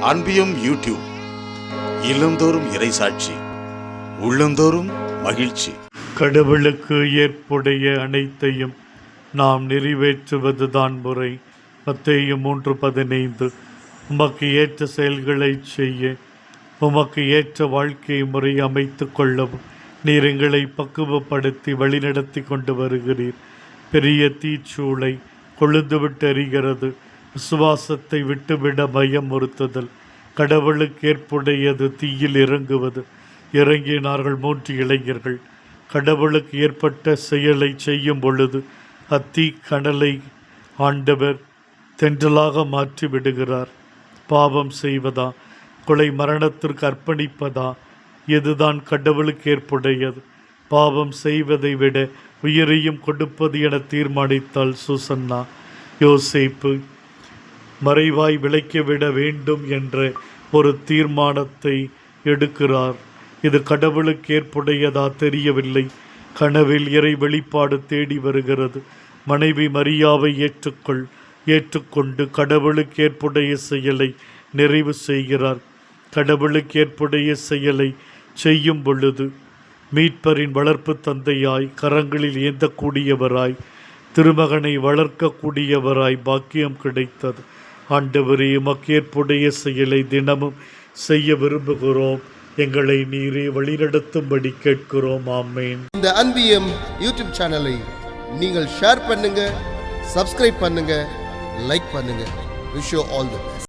அன்பியும் YouTube இல்லந்தோறும் இறைசாட்சி உள்ளந்தோறும் மகிழ்ச்சி. கடவுளுக்கு ஏற்புடைய அனைத்தையும் நாம் நிறைவேற்றுவதுதான் முறை. மத்தேயு மூன்று பதினைந்து உமக்கு ஏற்ற செயல்களை செய்ய உமக்கு ஏற்ற வாழ்க்கை முறை அமைத்து கொள்ளவும் நீர் எங்களை பக்குவப்படுத்தி வழிநடத்தி கொண்டு வருகிறீர். பெரிய தீச்சூளை கொழுந்துவிட்டு எறிகிறது விசுவாசத்தை விட்டுவிட பயமுறுத்துதல் கடவுளுக்கு ஏற்புடையது தீயில் இறங்குவது. இறங்கினார்கள் மூன்று இளைஞர்கள். கடவுளுக்கு ஏற்பட்ட செயலை செய்யும் பொழுது அத்தீ கடலை ஆண்டவர் தென்றலாக மாற்றி விடுகிறார். பாவம் செய்வதா? கொலை மரணத்திற்கு அர்ப்பணிப்பதா? இதுதான் கடவுளுக்கு ஏற்புடையது? பாவம் செய்வதை விட உயிரையும் கொடுப்பது என தீர்மானித்தாள் சுசன்னா. யோசிப்பு மறைவாய் விளைக்கிவிட வேண்டும் என்ற ஒரு தீர்மானத்தை எடுக்கிறார். இது கடவுளுக்கு ஏற்புடையதா தெரியவில்லை. கனவில் இறை வெளிப்பாடு தேடி வருகிறது. மனைவி மரியாவை ஏற்றுக்கொள் ஏற்றுக்கொண்டு கடவுளுக்கு ஏற்புடைய செயலை நிறைவு செய்கிறார். கடவுளுக்கு ஏற்புடைய செயலை செய்யும் பொழுது மீட்பரின் வளர்ப்பு தந்தையாய் கரங்களில் ஏந்தக்கூடியவராய் திருமகனை வளர்க்கக்கூடியவராய் பாக்கியம் கிடைத்தது. ஆண்டவரே உமக்கு ஏற்புடைய செயலை தினமும் செய்ய விரும்புகிறோம். எங்களை நீரே வழிநடத்தும்படி கேட்கிறோம். ஆமேன். இந்த அன்பியம் யூடியூப் சேனலை நீங்கள் ஷேர் பண்ணுங்க சப்ஸ்கிரைப் பண்ணுங்க லைக் பண்ணுங்க. Wish all the